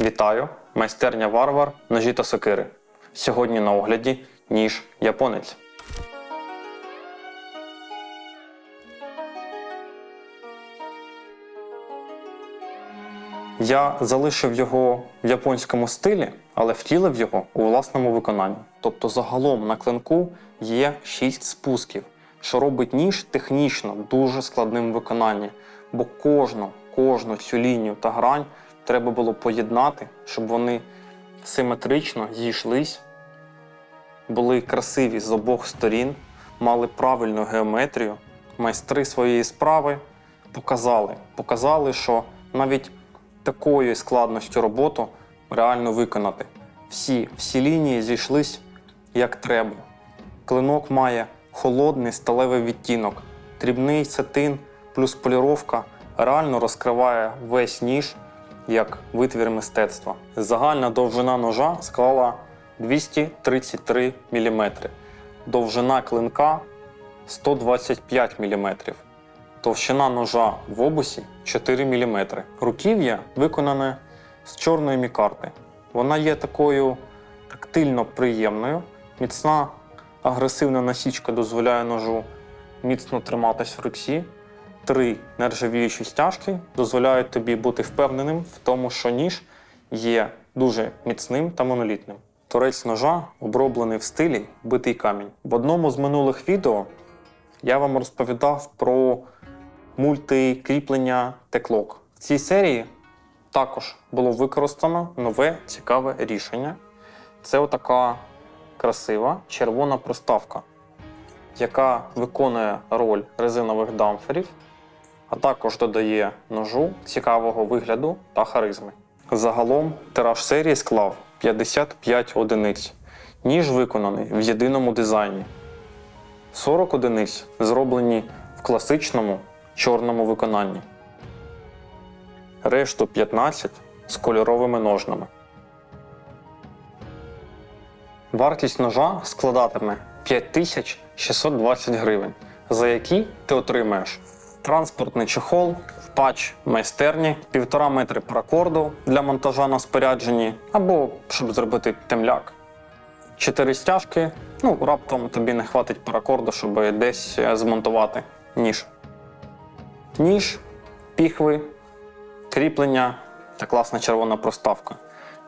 Вітаю! Майстерня Варвар, ножі та сокири. Сьогодні на огляді ніж японець. Я залишив його в японському стилі, але втілив його у власному виконанні. Тобто, загалом на клинку є 6 спусків, що робить ніж технічно дуже складним в виконанні, бо кожну, кожну цю лінію та грань треба було поєднати, щоб вони симетрично зійшлись, були красиві з обох сторін, мали правильну геометрію. Майстри своєї справи показали, показали, що навіть такої складності роботу реально виконати. Всі, всі лінії зійшлись як треба. Клинок має холодний сталевий відтінок, дрібний сатин плюс поліровка реально розкриває весь ніж як витвір мистецтва. Загальна довжина ножа склала 233 мм, довжина клинка 125 мм. Товщина ножа в обусі 4 мм. Руків'я виконане з чорної мікарти. Вона є такою тактильно приємною. Міцна агресивна насічка дозволяє ножу міцно триматись в руці. Три нержавіючі стяжки дозволяють тобі бути впевненим в тому, що ніж є дуже міцним та монолітним. Торець ножа оброблений в стилі битий камінь. В одному з минулих відео я вам розповідав про мультикріплення теклок. В цій серії також було використано нове цікаве рішення. Це отака красива червона приставка, яка виконує роль резинових дамферів, а також додає ножу цікавого вигляду та харизми. Загалом тираж серії склав 55 одиниць. Ніж виконаний в єдиному дизайні. 40 одиниць зроблені в класичному чорному виконанні. Решту 15 з кольоровими ножнами. Вартість ножа складатиме 5620 гривень, за які ти отримаєш транспортний чехол, патч майстерні, півтора метри паракорду для монтажа на спорядженні або щоб зробити темляк. Чотири стяжки, ну раптом тобі не хватить паракорду, щоб десь е, змонтувати ніж. Ніж, піхви, кріплення та класна червона проставка.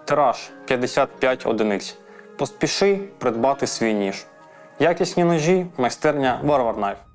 Тираж 55 одиниць. Поспіши придбати свій ніж. Якісні ножі, майстерня Warwar.